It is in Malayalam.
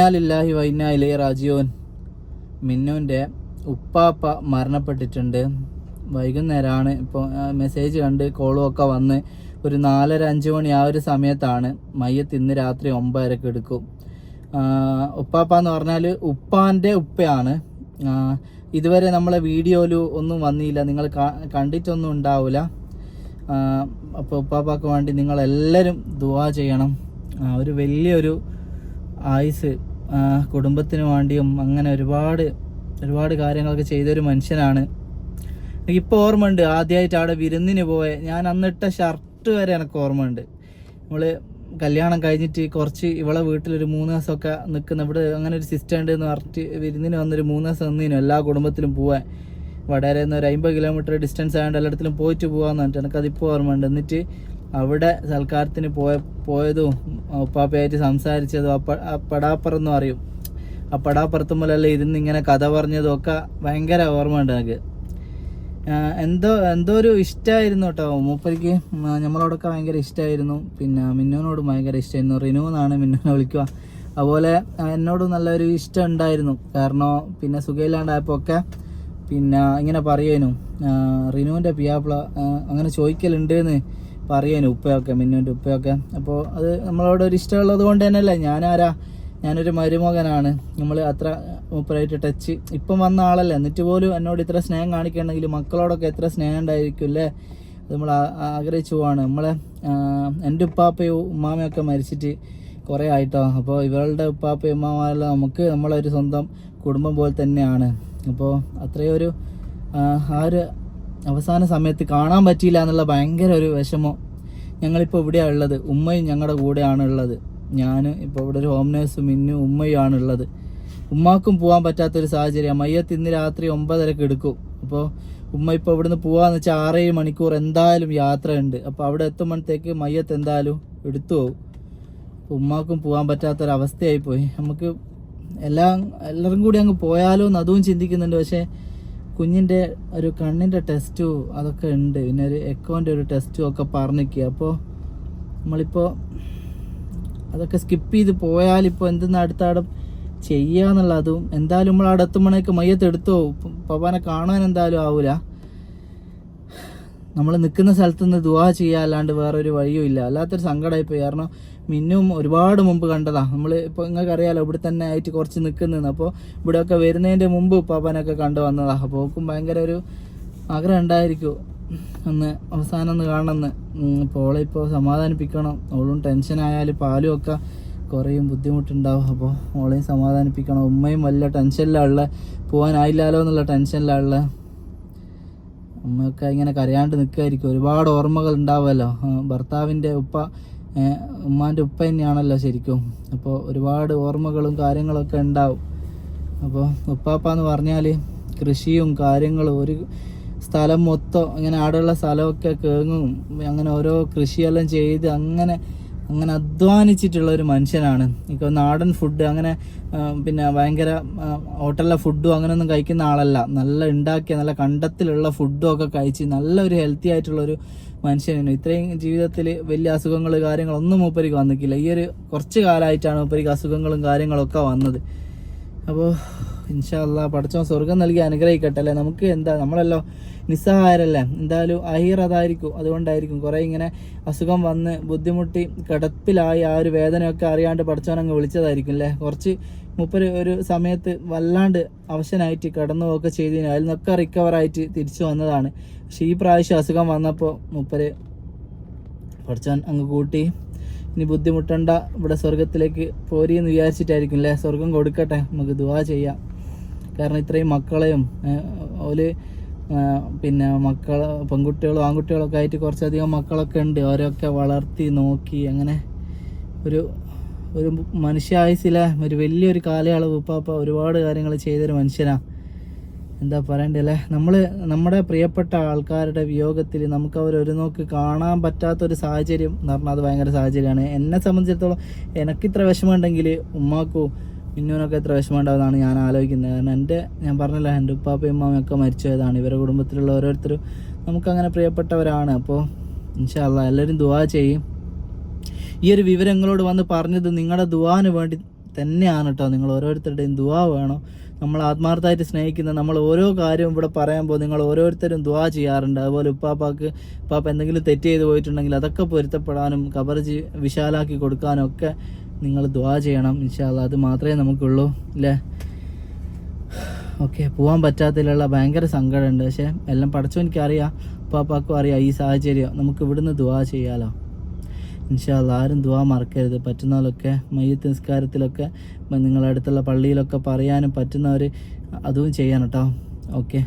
ഇന്നാലില്ലാഹി വൈനായിലേ രാജീവൻ മിന്നുവിന്റെ ഉപ്പാപ്പ മരണപ്പെട്ടിട്ടുണ്ട്. വൈകുന്നേരമാണ് ഇപ്പോൾ മെസ്സേജ് കണ്ട് കോളും ഒക്കെ വന്ന് ഒരു നാലര അഞ്ച് മണി ആ ഒരു സമയത്താണ് മയ്യത്ത് ഇന്ന് രാത്രി ഒമ്പതരക്ക് എടുക്കും. ഉപ്പാപ്പ എന്ന് പറഞ്ഞാൽ ഉപ്പാന്റെ ഉപ്പയാണ്. ഇതുവരെ നമ്മളെ വീഡിയോയിൽ ഒന്നും വന്നില്ല. നിങ്ങൾ കണ്ടിട്ടൊന്നും ഉണ്ടാവില്ല. അപ്പോൾ ഉപ്പാപ്പാക്ക് വേണ്ടി നിങ്ങളെല്ലാവരും ദുവാ ചെയ്യണം. ഒരു വലിയൊരു ആയുസ് കുടുംബത്തിന് വേണ്ടിയും അങ്ങനെ ഒരുപാട് ഒരുപാട് കാര്യങ്ങളൊക്കെ ചെയ്തൊരു മനുഷ്യനാണ്. എനിക്കിപ്പോൾ ഓർമ്മയുണ്ട് ആദ്യമായിട്ട് അവിടെ വിരുന്നിന് പോയ. ഞാൻ അന്നിട്ട ഷർട്ട് വരെ എനിക്ക് ഓർമ്മയുണ്ട്. നമ്മൾ കല്യാണം കഴിഞ്ഞിട്ട് കുറച്ച് ഇവളെ വീട്ടിലൊരു മൂന്ന് ദിവസമൊക്കെ നിൽക്കുന്ന ഇവിടെ അങ്ങനെ ഒരു സിസ്റ്റം ഉണ്ട് എന്ന് പറഞ്ഞിട്ട് വിരുന്നിന് വന്നൊരു മൂന്ന് ദിവസം നിന്നിനു എല്ലാ കുടുംബത്തിലും പോവാൻ. വടകരയിൽ നിന്ന് ഒരു അമ്പത് കിലോമീറ്റർ ഡിസ്റ്റൻസ് ആയതുകൊണ്ട് എല്ലായിടത്തിലും പോയിട്ട് പോകാമെന്ന് പറഞ്ഞിട്ട് എനിക്കതിപ്പോൾ ഓർമ്മയുണ്ട്. എന്നിട്ട് അവിടെ സൽക്കാരത്തിന് പോയ പോയതും ഉപ്പാപ്പയായിട്ട് സംസാരിച്ചതും ആ അറിയും. ആ പടാപ്പുറത്തും ഇരുന്ന് ഇങ്ങനെ കഥ പറഞ്ഞതും ഒക്കെ ഭയങ്കര ഓർമ്മയുണ്ട് എനിക്ക്. എന്തോ എന്തോ ഒരു ഇഷ്ടമായിരുന്നു കേട്ടോ മൂപ്പരിക്ക്. നമ്മളോടൊക്കെ ഭയങ്കര ഇഷ്ടമായിരുന്നു പിന്നെ മിന്നോനോടും ഭയങ്കര ഇഷ്ടമായിരുന്നു റിനു എന്നാണ് മിന്നോനെ വിളിക്കുക. അതുപോലെ എന്നോടും നല്ലൊരു ഇഷ്ടം ഉണ്ടായിരുന്നു. കാരണം പിന്നെ സുഖയില്ലാണ്ടായപ്പോൾ ഒക്കെ പിന്നെ ഇങ്ങനെ പറയുന്നു റിനുവിന്റെ പിയാപ്പിള അങ്ങനെ ചോദിക്കലുണ്ട് പറയുന്നു ഉപ്പയൊക്കെ മിന്നുവിന്റെ ഉപ്പയൊക്കെ. അപ്പോൾ അത് നമ്മളോട് ഒരു ഇഷ്ടമുള്ളത് കൊണ്ട് തന്നെയല്ല ഞാനാരാ? ഞാനൊരു മരുമകനാണ്. നമ്മൾ അത്ര മൂപ്പരായിട്ട് ടച്ച് ഇപ്പം വന്ന ആളല്ലേ എന്നിട്ട് പോലും എന്നോട് ഇത്ര സ്നേഹം കാണിക്കണമെങ്കിൽ മക്കളോടൊക്കെ എത്ര സ്നേഹം ഉണ്ടായിരിക്കും അല്ലേ? അത് നമ്മൾ ആഗ്രഹിച്ചു പോവാണ്. നമ്മളെ എന്റെ ഉപ്പാപ്പയും ഉമ്മാമയൊക്കെ മരിച്ചിട്ട് കുറേ ആയിട്ടോ. അപ്പോൾ ഇവരുടെ ഉപ്പാപ്പയും ഉമ്മാമാരെല്ലാം നമുക്ക് നമ്മളൊരു സ്വന്തം കുടുംബം പോലെ തന്നെയാണ്. അപ്പോൾ അത്രയൊരു ആ ഒരു അവസാന സമയത്ത് കാണാൻ പറ്റിയില്ല എന്നുള്ള ഭയങ്കര ഒരു വിഷമം. ഞങ്ങളിപ്പോൾ ഇവിടെയാണ് ഉള്ളത്. ഉമ്മയും ഞങ്ങളുടെ കൂടെയാണ് ഉള്ളത്. ഞാൻ ഇപ്പോൾ ഇവിടെ ഒരു ഹോം നേഴ്സും ഇന്നും ഉമ്മയും ആണ് ഉള്ളത്. ഉമ്മാക്കും പോകാൻ പറ്റാത്തൊരു സാഹചര്യം. മയ്യത്ത് ഇന്ന് രാത്രി ഒമ്പതരക്ക് എടുക്കും. അപ്പോൾ ഉമ്മ ഇപ്പോൾ ഇവിടുന്ന് പോകാന്ന് വെച്ചാൽ ആറേഴ് മണിക്കൂർ എന്തായാലും യാത്രയുണ്ട്. അപ്പോൾ അവിടെ എത്തുമ്പോഴത്തേക്ക് മയ്യത്ത് എന്തായാലും എടുത്തു പോകും ഉമ്മാക്കും പോകാൻ പറ്റാത്തൊരവസ്ഥയായി പോയി നമുക്ക് എല്ലാം എല്ലാവരും കൂടി അങ്ങ് പോയാലോ എന്ന് അതും ചിന്തിക്കുന്നുണ്ട്. പക്ഷേ കുഞ്ഞിന്റെ ഒരു കണ്ണിന്റെ ടെസ്റ്റും അതൊക്കെ ഉണ്ട്. പിന്നെ ഒരു എക്കോന്റെ ഒരു ടെസ്റ്റും ഒക്കെ പറഞ്ഞിരിക്കുക അപ്പോൾ നമ്മളിപ്പോൾ അതൊക്കെ സ്കിപ്പ് ചെയ്ത് പോയാൽ ഇപ്പോൾ എന്തെന്ന് അടുത്ത അവിടെ ചെയ്യാന്നുള്ള അതും എന്തായാലും നമ്മൾ അവിടെ എത്തുമ്പോഴേക്ക് മയ്യത്ത് എടുത്തോ? പപ്പാനെ കാണാൻ എന്തായാലും ആവില്ല നമ്മൾ നിൽക്കുന്ന സ്ഥലത്ത് നിന്ന് ദുവാ ചെയ്യുക അല്ലാണ്ട് വേറൊരു വഴിയും ഇല്ല. അല്ലാത്തൊരു സങ്കടമായി പോയി കാരണം മിന്നും ഒരുപാട് മുമ്പ് കണ്ടതാ. നമ്മൾ ഇപ്പോൾ നിങ്ങൾക്ക് അറിയാലോ ഇവിടെ തന്നെ ആയിട്ട് കുറച്ച് നിൽക്കുന്നതെന്ന് അപ്പോൾ ഇവിടെയൊക്കെ വരുന്നതിന്റെ മുമ്പ് പാപ്പനൊക്കെ കണ്ടു വന്നതാ. അപ്പോൾ ഓക്കും ഭയങ്കര ഒരു ആഗ്രഹം ഉണ്ടായിരിക്കും. ഒന്ന് അവസാനം ഒന്ന് കാണണമെന്ന് അപ്പോൾ ഓളെ ഇപ്പോൾ സമാധാനിപ്പിക്കണം. ഓളും ടെൻഷനായാലും പാലും ഒക്കെ കുറേയും ബുദ്ധിമുട്ടുണ്ടാവും. അപ്പോൾ ഓളെയും സമാധാനിപ്പിക്കണം. ഉമ്മയും വല്ല ടെൻഷനിലാണ് ഉള്ളത് പോകാനായില്ലല്ലോ എന്നുള്ള ടെൻഷനിലാണ് ഉള്ളത് അമ്മയൊക്കെ ഇങ്ങനെ കരയാണ്ട് നിൽക്കുമായിരിക്കും ഒരുപാട് ഓർമ്മകൾ ഉണ്ടാവുമല്ലോ ഭർത്താവിന്റെ ഉപ്പ ഉമ്മാന്റെ ഉപ്പ തന്നെയാണല്ലോ ശരിക്കും. അപ്പോൾ ഒരുപാട് ഓർമ്മകളും കാര്യങ്ങളൊക്കെ ഉണ്ടാവും. അപ്പോൾ ഉപ്പാപ്പ എന്ന് പറഞ്ഞാൽ കൃഷിയും കാര്യങ്ങളും ഒരു സ്ഥലം മൊത്തം ഇങ്ങനെ ആടുള്ള സ്ഥലമൊക്കെ കേങ്ങും അങ്ങനെ ഓരോ കൃഷിയെല്ലാം ചെയ്ത് അങ്ങനെ അങ്ങനെ അധ്വാനിച്ചിട്ടുള്ള ഒരു മനുഷ്യനാണ്. ഇപ്പൊ നാടൻ ഫുഡ് അങ്ങനെ പിന്നെ ഭയങ്കര ഹോട്ടലിലെ ഫുഡും അങ്ങനെയൊന്നും കഴിക്കുന്ന ആളല്ല. നല്ല ഉണ്ടാക്കിയ നല്ല കണ്ടത്തിലുള്ള ഫുഡും ഒക്കെ കഴിച്ച് നല്ലൊരു ഹെൽത്തി ആയിട്ടുള്ള ഒരു മനുഷ്യനാണ്. ഇത്രയും ജീവിതത്തിൽ വലിയ അസുഖങ്ങൾ കാര്യങ്ങളൊന്നും മൂപ്പരിക്ക് വന്നിക്കില്ല ഈ ഒരു കുറച്ച് കാലമായിട്ടാണ് മൂപ്പരിക്ക് അസുഖങ്ങളും കാര്യങ്ങളൊക്കെ വന്നത്. അപ്പോൾ ഇൻഷാല്ല പഠിച്ചോ സ്വർഗം നൽകി അനുഗ്രഹിക്കട്ടെ അല്ലേ? നമുക്ക് എന്താ നമ്മളല്ലോ നിസ്സഹായരല്ലേ എന്തായാലും അഹീർ അതായിരിക്കും. അതുകൊണ്ടായിരിക്കും കുറേ ഇങ്ങനെ അസുഖം വന്ന് ബുദ്ധിമുട്ടി കിടപ്പിലായി ആ ഒരു വേദനയൊക്കെ അറിയാണ്ട് പഠിച്ചവനങ്ങ് വിളിച്ചതായിരിക്കും അല്ലേ? കുറച്ച് മുപ്പര് ഒരു സമയത്ത് വല്ലാണ്ട് അവശനായിട്ട് കിടന്നു പോകൊക്കെ ചെയ്തതിന് അതിൽ നിന്നൊക്കെ റിക്കവറായിട്ട് തിരിച്ചു വന്നതാണ്. പക്ഷേ ഈ പ്രാവശ്യം അസുഖം വന്നപ്പോൾ മുപ്പര് പഠിച്ചവൻ അങ്ങ് കൂട്ടി. ഇനി ബുദ്ധിമുട്ടണ്ട ഇവിടെ സ്വർഗത്തിലേക്ക് പോരി എന്ന് വിചാരിച്ചിട്ടായിരിക്കും അല്ലേ? സ്വർഗം കൊടുക്കട്ടെ നമുക്ക് ദുവാ ചെയ്യാം. കാരണം ഇത്രയും മക്കളെയും ഓൽ പിന്നെ മക്കൾ പെൺകുട്ടികളും ആൺകുട്ടികളൊക്കെ ആയിട്ട് കുറച്ചധികം മക്കളൊക്കെ ഉണ്ട്. അവരൊക്കെ വളർത്തി നോക്കി അങ്ങനെ ഒരു ഒരു മനുഷ്യായുസിലെ ഒരു വലിയൊരു കാലയളവ് ഇപ്പം ഒരുപാട് കാര്യങ്ങൾ ചെയ്തൊരു മനുഷ്യനാണ് എന്താ പറയണ്ടല്ലേ നമ്മൾ നമ്മുടെ പ്രിയപ്പെട്ട ആൾക്കാരുടെ വിയോഗത്തിൽ നമുക്ക് അവർ ഒരു നോക്ക് കാണാൻ പറ്റാത്തൊരു സാഹചര്യം എന്ന് പറഞ്ഞാൽ അത് ഭയങ്കര സാഹചര്യമാണ്. എന്നെ സംബന്ധിച്ചിടത്തോളം എനിക്കിത്ര വിഷമമുണ്ടെങ്കിൽ ഉമ്മാക്കും മിന്നുവിനൊക്കെ എത്ര വിഷമം ഉണ്ടാവുന്നതാണ് ഞാൻ ആലോചിക്കുന്നത്. കാരണം എന്റെ ഞാൻ പറഞ്ഞല്ലോ എന്റെ ഉപ്പാപ്പയും അമ്മയൊക്കെ ഒക്കെ മരിച്ചു പോയതാണ്. ഇവരുടെ കുടുംബത്തിലുള്ള ഓരോരുത്തരും നമുക്കങ്ങനെ പ്രിയപ്പെട്ടവരാണ്. അപ്പോൾ ഇൻഷാല്ല എല്ലാവരും ദുവാ ചെയ്യും. ഈ ഒരു വിവരങ്ങളോട് വന്ന് പറഞ്ഞത് നിങ്ങളുടെ ദുവാന് വേണ്ടി തന്നെയാണ് കേട്ടോ. നിങ്ങൾ ഓരോരുത്തരുടെയും ദുവാ വേണം. നമ്മൾ ആത്മാർത്ഥമായിട്ട് സ്നേഹിക്കുന്ന നമ്മൾ ഓരോ കാര്യവും ഇവിടെ പറയുമ്പോൾ നിങ്ങൾ ഓരോരുത്തരും ദുവാ ചെയ്യാറുണ്ട്. അതുപോലെ ഉപ്പാപ്പാക്ക് ഉപ്പാപ്പ എന്തെങ്കിലും തെറ്റ് ചെയ്ത് പോയിട്ടുണ്ടെങ്കിൽ അതൊക്കെ പൊരുത്തപ്പെടാനും കബർ വിശാലാക്കി കൊടുക്കാനും ഒക്കെ നിങ്ങൾ ദ്വാ ചെയ്യണം ഇൻഷാല്ല അത് മാത്രമേ നമുക്കുള്ളൂ അല്ലേ ഓക്കെ പോകാൻ പറ്റാത്തതിലുള്ള ഭയങ്കര സങ്കടമുണ്ട്. പക്ഷേ എല്ലാം പഠിച്ചോ എനിക്കറിയാം പാപ്പാക്കും അറിയാം ഈ സാഹചര്യം. നമുക്ക് ഇവിടുന്ന് ദ്വാ ചെയ്യാലോ? ഇൻഷാല്ല ആരും ദ്വാ മറക്കരുത്. പറ്റുന്നവരൊക്കെ മയ്യത്ത് നിസ്കാരത്തിലൊക്കെ നിങ്ങളടുത്തുള്ള പള്ളിയിലൊക്കെ പറയാനും പറ്റുന്നവർ അതും ചെയ്യണം കേട്ടോ ഓക്കെ.